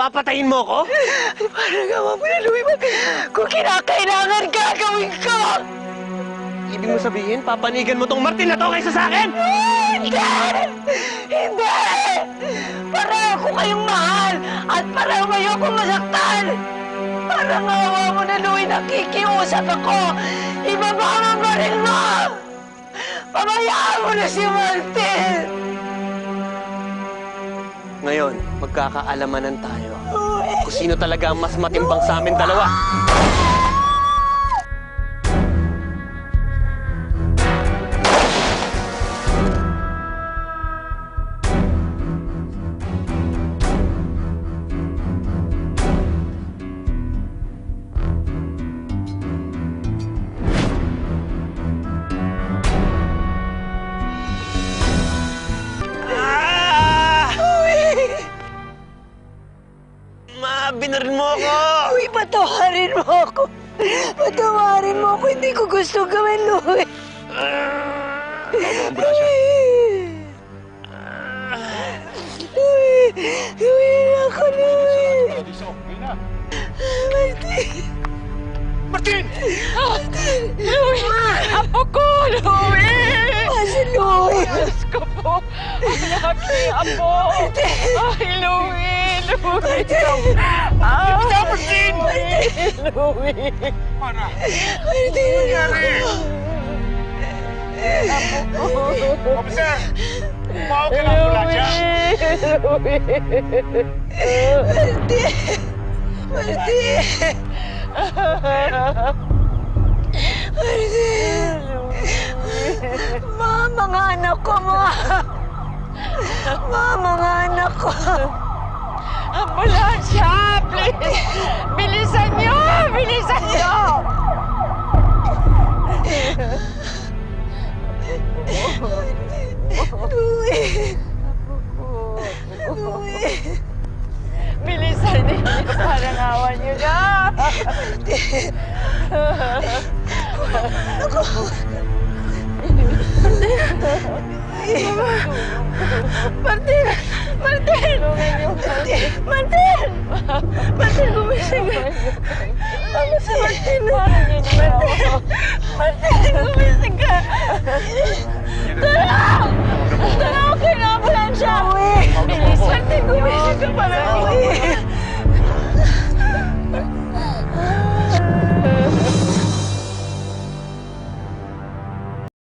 papatayin mo ko? Parang gawa mo na, Louie. Ba't Kung kinakailangan gagawin ko! Ibig mo sabihin, papanigan mo tong Martin na to kaysa sa akin? Hindi! Hindi! Pareho ko kayong mahal at pareho ayoko masaktan! Parang awa mo na, Louie, nakikiusap ako! Ibaba mo ba rin mo! Pabayaan mo na si Martin! Magkakaalamanan tayo kung sino talaga ang mas matimbang sa amin dalawa. Ma, binarin mo ako! Louie, patawarin mo ako! Patawarin mo ako! Hindi ko gusto gawin, Louie! Louie! Louie, ako, Louie! Martin! Martin! Louie! Apo ko, Louie! Asa, Louie? Diyos ko po! Ang aking apo! Ay, Louie! Ah! Martin! Louie! Martin! Officer! Tumawag ka ng ambulansya! Louie! Martin! Martin! Ma, mga anak ko, ma! Ma, mga anak ko! Ambulansya! Please! Bilisan niyo! Bilisan niyo! Louie! Louie! Bilisan niyo! Parang awan niyo na! Martin! Martin! Martin! Martin, gumising ka! Ano si Martin? Martin! Martin, gumising ka! Tulong! Tulong!